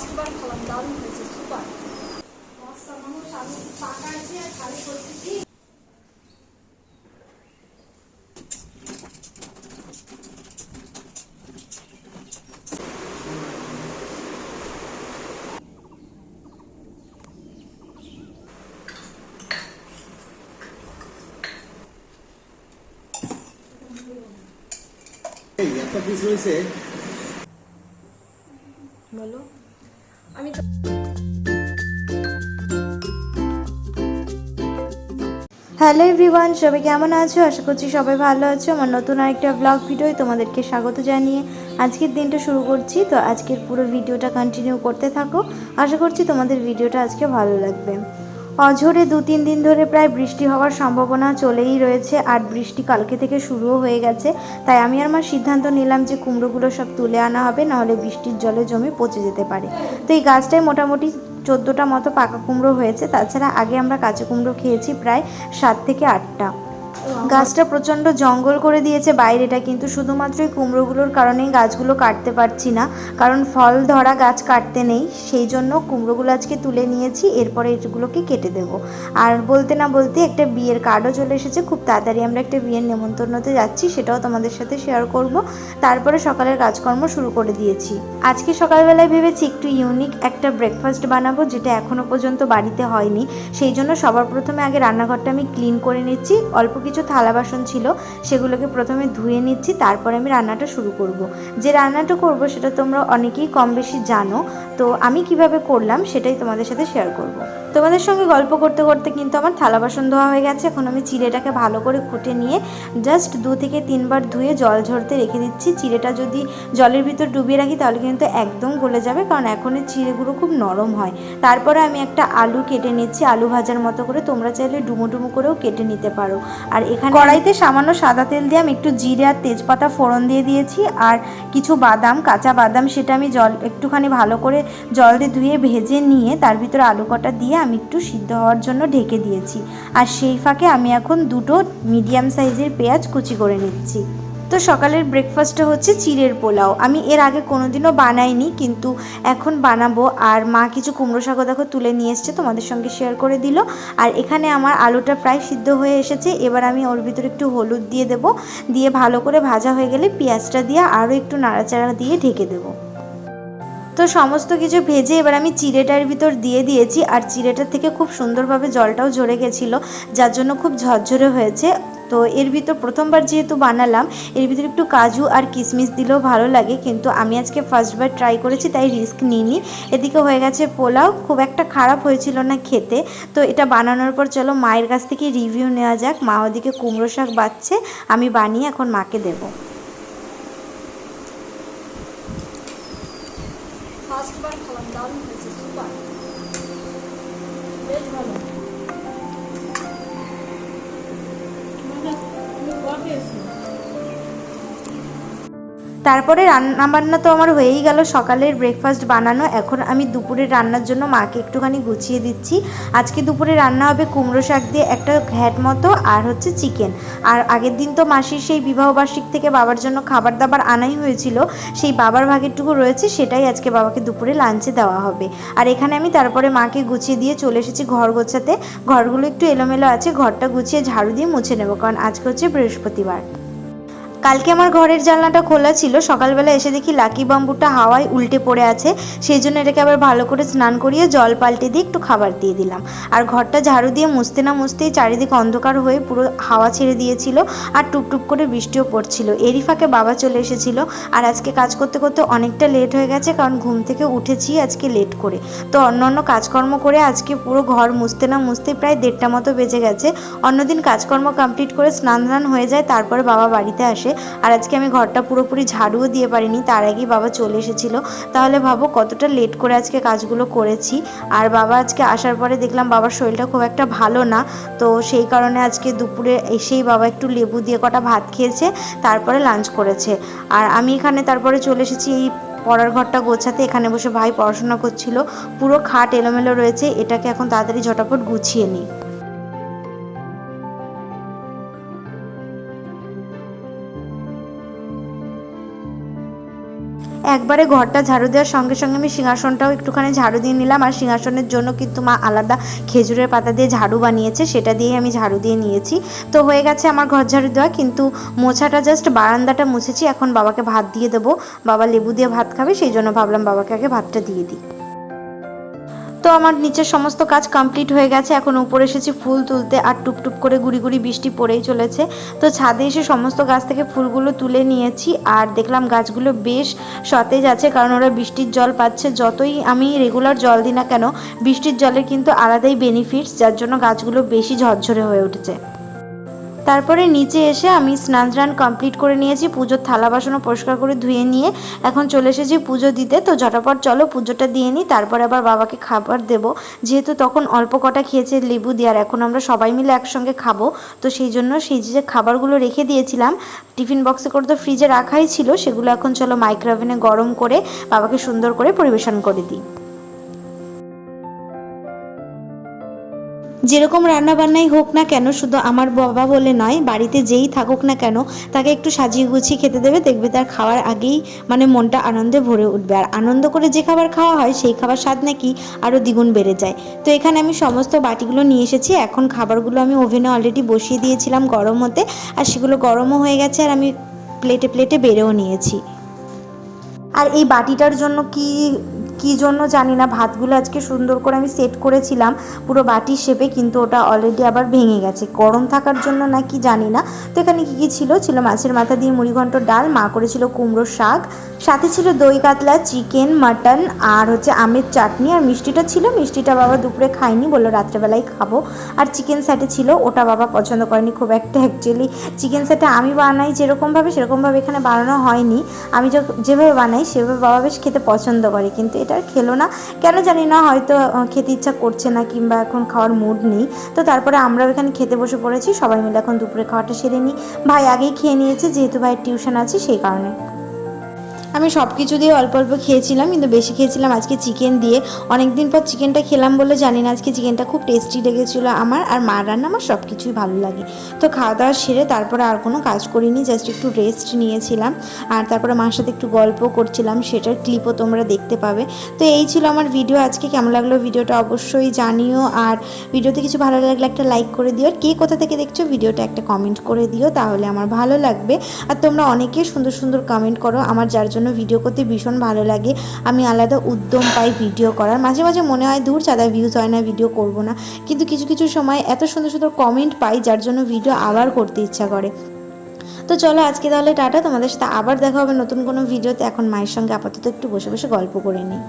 First বার খেলাম দারুণ হয়েছে সুপার দশটা মানুষ আমি পাকা আছে আর খালি করছি কি? এই একটা পিস রয়েছে হ্যালো এভরিওয়ান, সবাই কেমন আছো? আশা করছি সবাই ভালো আছো। আমার নতুন আরেকটা ব্লগ ভিডিওয় তোমাদেরকে স্বাগত জানিয়ে আজকের দিনটা শুরু করছি। তো আজকের পুরো ভিডিওটা কন্টিনিউ করতে থাকো। আশা করছি তোমাদের ভিডিওটা আজকে ভালো লাগবে। অঝোরে দু তিন দিন ধরে প্রায় বৃষ্টি হওয়ার সম্ভাবনা চলেই রয়েছে আর বৃষ্টি কালকে থেকে শুরুও হয়ে গেছে। তাই আমি আমার সিদ্ধান্ত নিলাম যে কুমড়োগুলো সব তুলে আনা হবে, নাহলে বৃষ্টির জলে জমে পচে যেতে পারে। তো এই গাছটায় মোটামুটি চোদ্দোটা মতো পাকা কুমড়ো হয়েছে। তাছাড়া আগে আমরা কাঁচা কুমড়ো খেয়েছি প্রায় সাত থেকে আটটা। গাছটা প্রচণ্ড জঙ্গল করে দিয়েছে বাইরেটা, কিন্তু শুধুমাত্র কুমড়োগুলোর কারণেই গাছগুলো কাটতে পারছি না। কারণ ফল ধরা গাছ কাটতে নেই, সেই জন্য কুমড়োগুলো আজকে তুলে নিয়েছি, এরপরে এগুলোকে কেটে দেবো। আর বলতে না বলতে একটা বিয়ের কার্ডও চলে এসেছে, খুব তাড়াতাড়ি আমরা একটা বিয়ের নেমন্তন্নতে যাচ্ছি, সেটাও তোমাদের সাথে শেয়ার করব। তারপরে সকালের কাজকর্ম শুরু করে দিয়েছি। আজকে সকালবেলায় ভেবেছি একটু ইউনিক একটা ব্রেকফাস্ট বানাবো, যেটা এখনও পর্যন্ত বাড়িতে হয়নি। সেই জন্য সবার প্রথমে আগে রান্নাঘরটা আমি ক্লিন করে নিচ্ছি, অল্প কিছু থালা বাসন ছিল, সেগুলোকে প্রথমে ধুয়ে নিচ্ছি, তারপরে আমি রান্নাটা শুরু করব। যে রান্নাটা করব সেটা তোমরা অনেকেই কম বেশি জানো, তো আমি কীভাবে করলাম সেটাই তোমাদের সাথে শেয়ার করব। তোমাদের সঙ্গে গল্প করতে করতে কিন্তু আমার থালা বাসন ধোয়া হয়ে গেছে, এখন আমি চিড়েটাকে ভালো করে খুঁটে নিয়ে জাস্ট দু থেকে তিনবার ধুয়ে জল ঝরতে রেখে দিচ্ছি চিড়েটা যদি জলের ভিতর ডুবিয়ে রাখি তাহলে কিন্তু একদম গলে যাবে, কারণ এখন এই চিড়েগুলো খুব নরম হয় তারপরে আমি একটা আলু কেটে নিচ্ছি, আলু ভাজার মতো করে, তোমরা চাইলে ডুমো ডুমো করেও কেটে নিতে পারো আর এখানে কড়াইতে সামান্য সাদা তেল দিয়ে আমি একটু জিরে আর তেজপাতা ফোড়ন দিয়ে দিয়েছি, আর কিছু বাদাম, কাঁচা বাদাম সেটা আমি জল, একটুখানি ভালো করে জল দিয়ে ধুয়ে ভেজে নিয়ে তার ভিতরে আলু কটা দিয়ে আমি একটু সিদ্ধ হওয়ার জন্য ঢেকে দিয়েছি। আর সেই ফাঁকে আমি এখন দুটো মিডিয়াম সাইজের পেঁয়াজ কুচি করে নিচ্ছি। তো সকালের ব্রেকফাস্টটা হচ্ছে চিড়ের পোলাও। আমি এর আগে কোনোদিনও বানাইনি, কিন্তু এখন বানাবো। আর মা কিছু কুমড়ো শাকও দেখো তুলে নিয়ে এসছে, তোমাদের সঙ্গে শেয়ার করে দিল। আর এখানে আমার আলুটা প্রায় সিদ্ধ হয়ে এসেছে। এবার আমি ওর ভিতরে একটু হলুদ দিয়ে দেব। দিয়ে ভালো করে ভাজা হয়ে গেলে পেঁয়াজটা দিয়ে আরও একটু নাড়াচাড়া দিয়ে ঢেকে দেবো। তো সমস্ত কিছু ভেজে এবার আমি চিড়েটার ভিতর দিয়ে দিয়েছি। আর চিড়েটার থেকে খুব সুন্দরভাবে জলটাও ঝরে গেছিল, যার জন্য খুব ঝরঝরে হয়েছে। তো এর ভিতর প্রথমবার যেহেতু বানালাম, এর ভিতরে একটু কাজু আর কিশমিশ দিলেও ভালো লাগে, কিন্তু আমি আজকে ফার্স্টবার ট্রাই করেছি, তাই রিস্ক নিইনি। এদিকে হয়ে গেছে পোলাও, খুব একটা খারাপ হয়েছিল না খেতে। তো এটা বানানোর পর চলো মায়ের কাছ থেকে রিভিউ নেওয়া যাক। মা ওদিকে কুমড়ো শাক বাচ্ছে, আমি বানিয়ে এখন মাকে দেবো। দারুণ হয়েছে সুপার বেশ ভালো। তুমি কবে এসো তারপরে রান্না বান্না তো আমার হয়েই গেল। সকালের ব্রেকফাস্ট বানানো। এখন আমি দুপুরের রান্নার জন্য মাকে একটুখানি গুছিয়ে দিচ্ছি। আজকে দুপুরে রান্না হবে কুমড়ো শাক দিয়ে একটা ঘ্যাট মতো আর হচ্ছে চিকেন। আর আগের দিন তো মাসির সেই বিবাহবার্ষিক থেকে বাবার জন্য খাবার দাবার আনাই হয়েছিল। সেই বাবার ভাগেরটুকু রয়েছে, সেটাই আজকে বাবাকে দুপুরে লাঞ্চে দেওয়া হবে। আর এখানে আমি তারপরে মাকে গুছিয়ে দিয়ে চলে এসেছি ঘর গোছাতে। ঘরগুলো একটু এলোমেলো আছে। ঘরটা গুছিয়ে ঝাড়ু দিয়ে মুছে নেব, কারণ আজকে হচ্ছে বৃহস্পতিবার। কালকে আমার ঘরের জানলাটা খোলা ছিল, সকালবেলা এসে দেখি লাকি বাম্বুটা হাওয়ায় উল্টে পড়ে আছে, সেই জন্য এটাকে আবার ভালো করে স্নান করিয়ে জল পাল্টে দিয়ে একটু খাবার দিয়ে দিলাম। আর ঘরটা ঝাড়ু দিয়ে মুছতে না মুছতেই চারিদিক অন্ধকার হয়ে পুরো হাওয়া ছেড়ে দিয়েছিল আর টুপটুপ করে বৃষ্টিও পড়ছিল। এরই ফাঁকে বাবা চলে এসেছিল আর আজকে কাজ করতে করতে অনেকটা লেট হয়ে গেছে কারণ ঘুম থেকে উঠেছি আজকে লেট করে। তো অন্য অন্য কাজকর্ম করে আজকে পুরো ঘর মুছতে না মুছতে প্রায় দেড়টা মতো বেজে গেছে। অন্যদিন কাজকর্ম কমপ্লিট করে স্নান ধান হয়ে যায়, তারপরে বাবা বাড়িতে আসে। আর আজকে আমি ঘরটা পুরোপুরি ঝাড়ুও দিয়ে পারিনি, তার আগেই বাবা চলে এসেছিল। তাহলে ভাবো কতটা লেট করে আজকে কাজগুলো করেছি। আর বাবা আজকে আসার পরে দেখলাম বাবার শরীরটা খুব একটা ভালো না। তো সেই কারণে আজকে দুপুরে এসেই বাবা একটু লেবু দিয়ে কটা ভাত খেয়েছে, তারপরে লাঞ্চ করেছে। আর আমি এখানে তারপরে চলে এসেছি এই পড়ার ঘরটা গোছাতে। এখানে বসে ভাই পড়াশোনা করছিল। পুরো খাট এলোমেলো রয়েছে, এটাকে এখন তাড়াতাড়ি ঝটাপট গুছিয়ে নিই। একবারে ঘরটা ঝাড়ু দেওয়ার সঙ্গে সঙ্গে আমি সিংহাসনটাও একটুখানি ঝাড়ু দিয়ে নিলাম। আর সিংহাসনের জন্য কিন্তু মা আলাদা খেজুরের পাতা দিয়ে ঝাড়ু বানিয়েছে, সেটা দিয়েই আমি ঝাড়ু দিয়ে নিয়েছি। তো হয়ে গেছে আমার ঘর ঝাড়ু দেওয়া, কিন্তু মোছাটা জাস্ট বারান্দাটা মুছেছি। এখন বাবাকে ভাত দিয়ে দেবো। বাবা লেবু দিয়ে ভাত খাবে, সেই জন্য ভাবলাম বাবাকে আগে ভাতটা দিয়ে দিই। তো আমার নিচের সমস্ত কাজ কমপ্লিট হয়ে গেছে। এখন উপরে এসেছি ফুল তুলতে আর টুপটুপ করে গুড়ি গুড়ি বৃষ্টি পড়েই চলেছে। তো ছাদে এসে সমস্ত গাছ থেকে ফুলগুলো তুলে নিয়েছি আর দেখলাম গাছগুলো বেশ সতেজ আছে কারণ ওরা বৃষ্টির জল পাচ্ছে। যতই আমি রেগুলার জল দিই না কেন, বৃষ্টির জলের কিন্তু আলাদাই বেনিফিটস যার জন্য গাছগুলো বেশি ঝরঝরে হয়ে উঠেছে। তারপরে নিচে এসে আমি স্নান টান কমপ্লিট করে নিয়েছি, পুজোর থালা বাসনও পরিষ্কার করে ধুয়ে নিয়ে এখন চলে এসেছি পুজো দিতে। তো ঝটাপট চলো পুজোটা দিয়ে নিই, তারপরে আবার বাবাকে খাবার দেব। যেহেতু তখন অল্প কটা খেয়েছে লেবু দিয়ে, আর এখন আমরা সবাই মিলে একসঙ্গে খাব। তো সেই জন্য সেই যে খাবারগুলো রেখে দিয়েছিলাম, টিফিন বক্সে করে তো ফ্রিজে রাখাই ছিল, সেগুলো এখন চলো মাইক্রোওভেনে গরম করে বাবাকে সুন্দর করে পরিবেশন করে দিই। যেরকম রান্নাবান্নাই হোক না কেন, শুধু আমার বাবা বলে নয়, বাড়িতে যেই থাকুক না কেন, তাকে একটু সাজিয়ে গুছিয়ে খেতে দেবে, দেখবে তার খাওয়ার আগেই মানে মনটা আনন্দে ভরে উঠবে। আর আনন্দ করে যে খাবার খাওয়া হয়, সেই খাবার স্বাদ নাকি আরও দ্বিগুণ বেড়ে যায়। তো এখানে আমি সমস্ত বাটিগুলো নিয়ে এসেছি, এখন খাবারগুলো আমি ওভেনে অলরেডি বসিয়ে দিয়েছিলাম গরম হতে আর সেগুলো গরমও হয়ে গেছে, আর আমি প্লেটে প্লেটে বেড়েও নিয়েছি। আর এই বাটিটার জন্য কি কি জন্য জানি না, ভাতগুলো আজকে সুন্দর করে আমি সেট করেছিলাম, পুরো বাটির শেপে, কিন্তু ওটা অলরেডি আবার ভেঙে গেছে। গরম থাকার জন্য না কি জানি না, তো এখানে কী কী ছিল? ছিল মাছের মাথা দিয়ে মুড়িঘণ্ট ডাল, মা করেছিল কুমড়ো শাক, সাথে ছিল দই কাতলা, চিকেন, মাটন, আর হচ্ছে আমের চাটনি, আর মিষ্টিটা ছিল, মিষ্টিটা বাবা দুপুরে খায়নি, বলল রাত্রেবেলায় খাব। আর চিকেন স্যাটে ছিল, ওটা বাবা পছন্দ করেনি খুব একটা অ্যাকচুয়ালি চিকেন স্যাটে আমি বানাই যেরকমভাবে, সেরকমভাবে এখানে বানানো হয়নি। আমি যেভাবে বানাই, সেভাবে বাবা বেশ খেতে পছন্দ করে, কিন্তু এটা আর খেলো না। কেন জানি না, হয়তো খেতে ইচ্ছা করছে না কিংবা এখন খাওয়ার মুড নেই। তো তারপরে আমরা এখানে খেতে বসে পড়েছি। সবাই মিলে এখন দুপুরে খাওয়াটা সেরে নিই। ভাই আগেই খেয়ে নিয়েছে, যেহেতু ভাইয়ের টিউশন আছে, সেই কারণে। আমি সব কিছু দিয়ে অল্প অল্প খেয়েছিলাম, কিন্তু বেশি খেয়েছিলাম আজকে চিকেন দিয়ে। অনেক দিন পর চিকেনটা খেলাম বলে জানি না, আজকে চিকেনটা খুব টেস্টি লেগেছিলো আমার, আর মার রান্না আমার সব কিছুই ভালো লাগে। তো খাওয়া দাওয়া সেরে তারপরে আর কোনো কাজ করিনি জাস্ট একটু রেস্ট নিয়েছিলাম। আর তারপরে মার সাথে একটু গল্প করছিলাম, সেটার ক্লিপও তোমরা দেখতে পাবে। তো এই ছিল আমার ভিডিও আজকে কেমন লাগল ভিডিওটা অবশ্যই জানিও। আর ভিডিওতে কিছু ভালো লাগলে একটা লাইক করে দিও। আর কে কোথা থেকে দেখছ ভিডিওটা একটা কমেন্ট করে দিও, তাহলে আমার ভালো লাগবে। আর তোমরা অনেকে সুন্দর সুন্দর কমেন্ট করো, আমার যার জন্য ভিডিও করতে ভীষণ ভালো লাগে। আমি আলাদা উদ্যম পাই ভিডিও করার। মাঝে মাঝে মনে হয়, দূর চাঁদা ভিউজ হয় না ভিডিও করব না। কিন্তু কিছু কিছু সময় এত সুন্দর সুন্দর কমেন্ট পাই, যার জন্য ভিডিও আবার করতে ইচ্ছা করে। তো চলো আজকে তাহলে টাটা। তোমাদের সাথে আবার দেখা হবে নতুন কোনো ভিডিওতে এখন মায়ের সঙ্গে আপাতত একটু বসে বসে গল্প করে নিই।